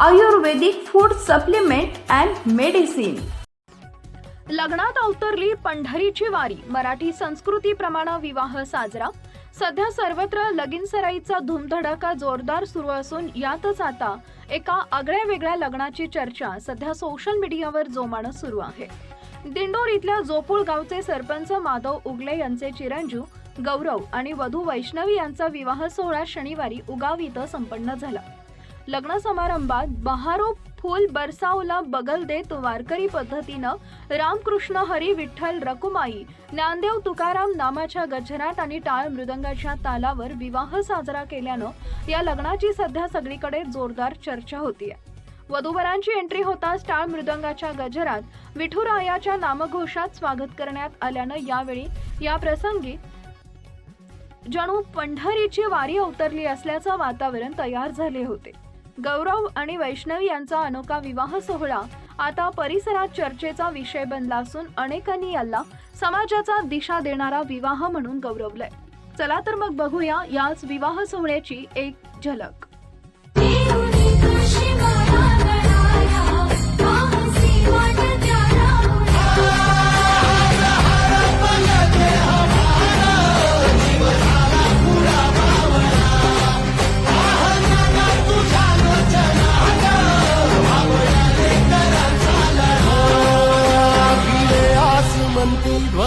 Ayurvedic food supplement and medicine. लग्नात अवतरली पंढरीची वारी मराठी संस्कृतीप्रमाणे विवाह साजरा. सध्या सर्वत्र लगीन सराईचा धूमधडाका जोरदार सुरू असून यातच आता एका आगळ्या वेगळ्या लग्नाची चर्चा सध्या सोशल मीडियावर जोमानं सुरू आहे. दिंडोर इथल्या जोपूळ गावचे सरपंच माधव उगले यांचे चिरंजीव गौरव आणि वधू वैष्णवी यांचा विवाह सोहळा शनिवारी उगाव इथं संपन्न झाला. लग्न समारंभात बहारो फूल बरसावला बगल देत वारकरी पद्धतीनं रामकृष्ण हरी विठ्ठल रकुमाई ज्ञानदेव तुकाराम नामाच्या गजरात आणि टाळ मृदंगाच्या तालावर विवाह साजरा केल्यानं या लग्नाची सध्या सगळीकडे जोरदार चर्चा होतीये. वधूवरांची एंट्री होताच टाळ मृदंगाच्या गजरात विठुरायाच्या नामघोषात स्वागत करण्यात आल्यानं यावेळी या प्रसंगी जणू पंढरीची वारी अवतरली असल्याचं वातावरण तयार झाले होते. गौरव आणि वैष्णवी यांचा अनोखा विवाह सोहळा. आता परिसरात चर्चेचा विषय बनला असून अनेकांनी याला समाजाचा दिशा देणारा विवाह म्हणून गौरवलंय. चला तर मग बघूया याच विवाह सोहळ्याची एक झलक.